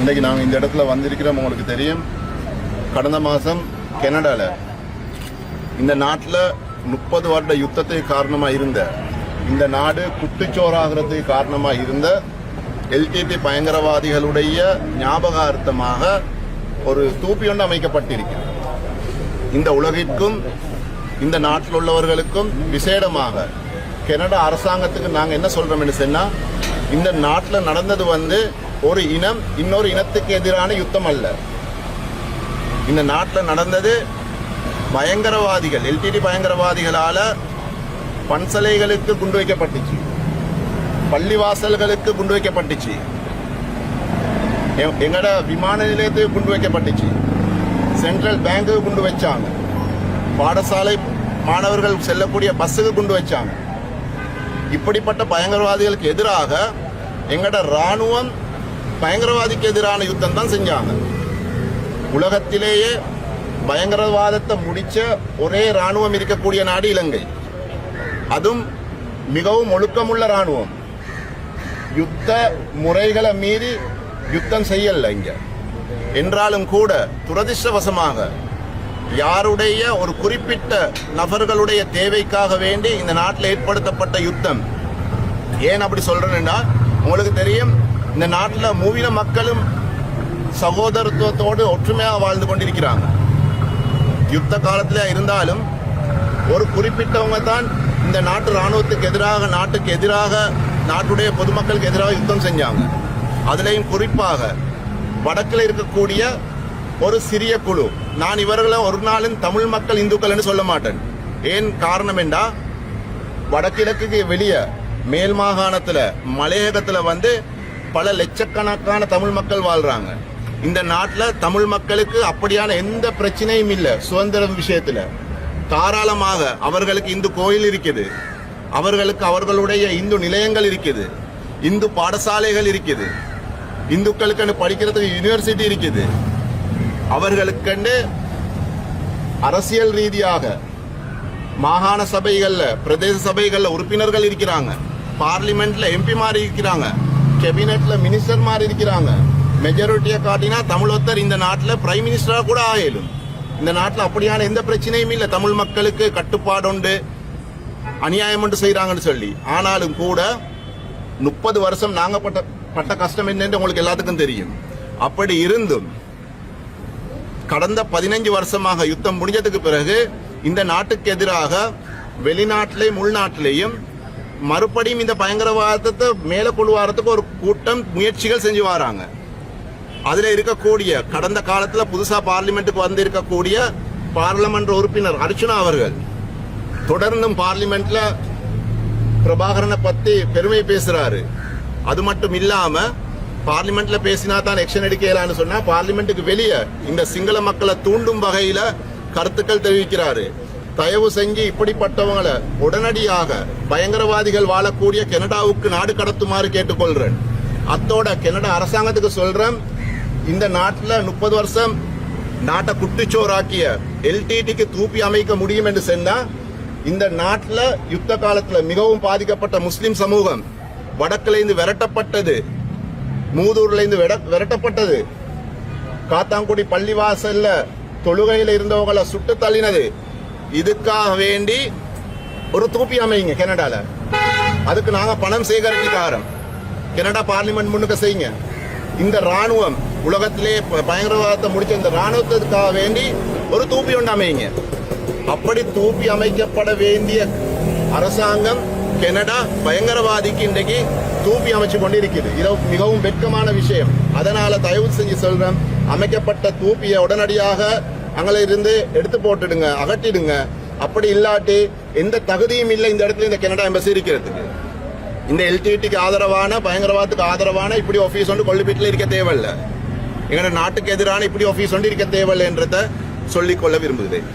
இன்றைக்கி நாங்கள் இந்த இடத்துல வந்திருக்கிறோம் உங்களுக்கு தெரியும். கடந்த மாதம் கனடாவில் இந்த நாட்டில் முப்பது வருட யுத்தத்துக்கு காரணமாக இருந்த இந்த நாடு குட்டுச்சோறாகிறதுக்கு காரணமாக இருந்த எல்டிடி பயங்கரவாதிகளுடைய ஞாபகார்த்தமாக ஒரு தூப்பி ஒன்று அமைக்கப்பட்டிருக்கிறது. இந்த உலகிற்கும் இந்த நாட்டில் உள்ளவர்களுக்கும் விசேடமாக கனடா அரசாங்கத்துக்கு நாங்கள் என்ன சொல்றோம்னு சொன்னால் இந்த நாட்டில் நடந்தது வந்து ஒரு இனம் இன்னொரு இனத்துக்கு எதிரான யுத்தம் அல்ல. இந்த நாட்டில் நடந்தது பயங்கரவாதிகள் எல்டிடி பயங்கரவாதிகளால பன்சலைகளுக்கு குண்டு வைக்கப்பட்டுச்சு. பள்ளிவாசல்களுக்கு குண்டு வைக்கப்பட்டுச்சு. எ- எங்கட விமான நிலையத்துக்கு குண்டு வைக்கப்பட்டுச்சு. சென்ட்ரல் பேங்குக்கு குண்டு வச்சாங்க. பாடசாலை மாணவர்கள் செல்லக்கூடிய பஸ்ஸுக்கு குண்டு வச்சாங்க. இப்படிப்பட்ட பயங்கரவாதிகளுக்கு எதிராக எங்கட ராணுவம் பயங்கரவாதிக்கு எதிரான யுத்தம் தான் செஞ்சாங்க. உலகத்திலேயே பயங்கரவாதத்தை முடிச்ச ஒரே ராணுவம் இருக்கக்கூடிய நாடு இலங்கை. அதுவும் மிகவும் ஒழுக்கமுள்ள ராணுவம் யுத்த முறைகளை மீறி யுத்தம் செய்யல இங்க. என்றாலும் கூட துரதிர்ஷ்டவசமாக யாருடைய ஒரு குறிப்பிட்ட நபர்களுடைய தேவைக்காக வேண்டி இந்த நாட்டில் ஏற்படுத்தப்பட்ட யுத்தம்? ஏன் அப்படி சொல்றேன்னா உங்களுக்கு தெரியும் இந்த நாட்டில் மூவின மக்களும் சகோதரத்துவத்தோடு ஒற்றுமையாக வாழ்ந்து கொண்டிருக்கிறாங்க. யுத்த காலத்தில் இருந்தாலும் ஒரு குறிப்பிட்டவங்க தான் இந்த நாட்டு ராணுவத்துக்கு எதிராக நாட்டுக்கு எதிராக நாட்டுடைய பொதுமக்களுக்கு எதிராக யுத்தம் செஞ்சாங்க. அதுலேயும் குறிப்பாக வடக்கில் இருக்கக்கூடிய ஒரு சிறிய குழு. நான் இவர்களை ஒரு நாளும் தமிழ் மக்கள் இந்துக்கள்னு சொல்ல மாட்டேன். ஏன் காரணம் என்றா வடகிழக்குக்கு வெளியே மேல் மாகாணத்தில் மலையகத்தில் வந்து பல லட்சக்கணக்கான தமிழ் மக்கள் வாழ்றாங்க. இந்த நாட்டில் தமிழ் மக்களுக்கு அப்படியான எந்த பிரச்சனையும் இல்லை சுதந்திரம் விஷயத்தில். தாராளமாக அவர்களுக்கு இந்து கோயில் இருக்குது. அவர்களுக்கு அவர்களுடைய இந்து நிலையங்கள் இருக்குது. இந்து பாடசாலைகள் இருக்குது. இந்துக்களுக்கு படிக்கிறதுக்கு யூனிவர்சிட்டி இருக்குது. அவர்களுக்கென்று அரசியல் ரீதியாக மாகாண சபைகளில் பிரதேச சபைகளில் உறுப்பினர்கள் இருக்கிறாங்க. பார்லிமெண்ட்ல எம்பி இருக்கிறாங்க. கேபினெட்ல மினிஸ்டர் மாதிரி இருக்கிறாங்க. மெஜாரிட்டியை காட்டினா தமிழொத்தர் இந்த நாட்டில் பிரைம் மினிஸ்டராக கூட ஆயிடும் இந்த நாட்டில் அப்படியான எந்த பிரச்சனையும் இல்லை. தமிழ் மக்களுக்கு கட்டுப்பாடு உண்டு. அநியாயம் உண்டு செய்கிறாங்கன்னு சொல்லி. ஆனாலும் கூட முப்பது வருஷம் நாங்கள் பட்ட பட்ட கஷ்டம் என்னன்னு உங்களுக்கு எல்லாத்துக்கும் தெரியும். அப்படி இருந்தும் கடந்த பதினஞ்சு வருஷமாக யுத்தம் முடிஞ்சதுக்கு பிறகு இந்த நாட்டுக்கு எதிராக வெளிநாட்டிலேயும் உள்நாட்டிலேயும் மறுபடியும் இந்த பயங்கரவாதத்தை மேல கொண்டு வரத்துக்கு ஒரு கூட்டம் முயற்சிகள் செஞ்சு வராங்க. அதுல இருக்கக்கூடிய கடந்த காலத்துல புதுசா பார்லிமெண்ட்டுக்கு வந்து இருக்கக்கூடிய பார்லமெண்ட் உறுப்பினர் அர்ச்சுனா அவர்கள் தொடர்ந்தும் பார்லிமெண்ட்ல பிரபாகரனை பத்தி பெருமை பேசுறாரு. அது மட்டும் இல்லாம பார்லிமெண்ட்ல பேசினா தான் எக்ஷன் எடுக்கலான்னு சொன்னா பார்லிமெண்ட்டுக்கு வெளியே இந்த சிங்கள மக்களை தூண்டும் வகையில கருத்துக்கள் தெரிவிக்கிறாரு. தயவு செஞ்சு இப்படிப்பட்டவங்களை உடனடியாக பயங்கரவாதிகள் வாழக்கூடிய கனடாவுக்கு நாடு கடத்துமாறு கேட்டுக்கொள்றேன். அத்தோட கனடா அரசாங்கத்துக்கு சொல்றேன் இந்த நாட்டில் முப்பது வருஷம் நாட்டை குட்டிச்சோறாக்கிய எல்டிடிக்கு தூப்பி அமைக்க முடியும் என்று சொன்னா இந்த நாட்டில் யுத்த காலத்தில் மிகவும் பாதிக்கப்பட்ட முஸ்லிம் சமூகம் வடக்குலேருந்து விரட்டப்பட்டது மூதூர்லேருந்து விரட்டப்பட்டது. காத்தாங்குடி பள்ளிவாசல்ல தொழுகையில் இருந்தவங்கள சுட்டு தள்ளினது. இதுக்காக வேண்டி ஒரு தூப்பி அமையுங்க கனடால. அதுக்கு நாங்க பணம் சேகரிச்சுக்காரம் கனடா பார்லிமெண்ட் முன்னுக்கு செய்யுங்க. இந்த ராணுவம் உலகத்திலே பயங்கரவாதத்தை முடிச்ச இந்த ராணுவத்துக்காக வேண்டி ஒரு தூப்பி ஒன்று அமைங்க அப்படி தூப்பி அமைக்கப்பட வேண்டிய அரசாங்கம் கனடா பயங்கரவாதிக்கு இன்றைக்கு தூப்பி அமைச்சு கொண்டிருக்குது. இது மிகவும் வெட்கமான விஷயம். அதனால தயவு செஞ்சு சொல்றேன் அமைக்கப்பட்ட தூப்பியை உடனடியாக அங்கே இருந்து எடுத்து போட்டுடுங்க அகட்டிடுங்க அப்படி இல்லாட்டி எந்த தகுதியும் இல்லை இந்த இடத்துல இந்த கனடா எம்பசி இருக்கிறதுக்கு. இந்த எல்டிடிக்கு ஆதரவான பயங்கரவாதத்துக்கு ஆதரவான இப்படி ஆஃபீஸ் ஒன்று கொள்ளுப்பீட்டில் இருக்க தேவையில்லை. எங்களோட நாட்டுக்கு எதிரான இப்படி ஆஃபீஸ் ஒன்று இருக்க தேவையில்லைன்றத சொல்லிக்கொள்ள விரும்புகிறேன்.